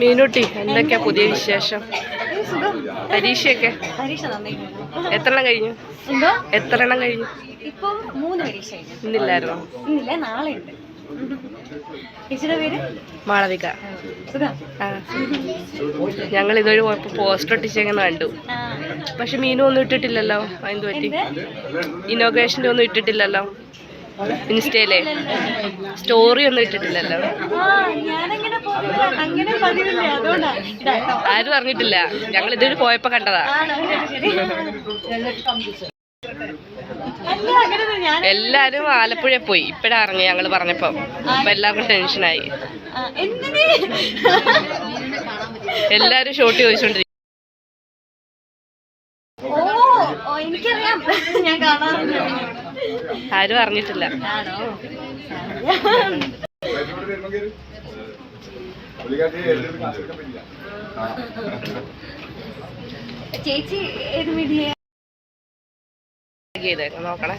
മീനുട്ടി എന്തൊക്കെയാ പുതിയ വിശേഷം? പരീക്ഷയൊക്കെ? എത്ര എണ്ണം കഴിഞ്ഞു? എത്ര എണ്ണം കഴിഞ്ഞു? ഇപ്പൊ മൂന്ന് പരീക്ഷ ഇന്നില്ലായിരുന്നോ? ഇന്നില്ല നാളെ ഉണ്ട്. മാളവിക. ഞങ്ങൾ ഇതൊരു പോയപ്പോ പോസ്റ്റർ ഒട്ടിച്ചെങ്ങനെ കണ്ടു. പക്ഷെ മീനും ഒന്നും ഇട്ടിട്ടില്ലല്ലോ. അതിന് പറ്റി? ഇനോഗ്രേഷന്റെ ഒന്നും ഇട്ടിട്ടില്ലല്ലോ. ഇൻസ്റ്റയിലെ? സ്റ്റോറി ഒന്നും ഇട്ടിട്ടില്ലല്ലോ. ആരും അറിഞ്ഞിട്ടില്ല. ഞങ്ങൾ ഇതൊരു പോയപ്പോ കണ്ടതാ. എല്ലാരും ആലപ്പുഴ പോയി. ഇപ്പഴാ അറിഞ്ഞു ഞങ്ങൾ പറഞ്ഞപ്പോ. അപ്പൊ എല്ലാവർക്കും ടെൻഷനായി. എല്ലാരും ഷോട്ട് ചോദിച്ചോണ്ടിരിക്കും എനിക്കറിയാം. ഞാൻ കാണാറുണ്ട്. ആരും അറിഞ്ഞിട്ടില്ല ആണോ ചേച്ചി ഏത് മീഡിയ നോക്കണേ.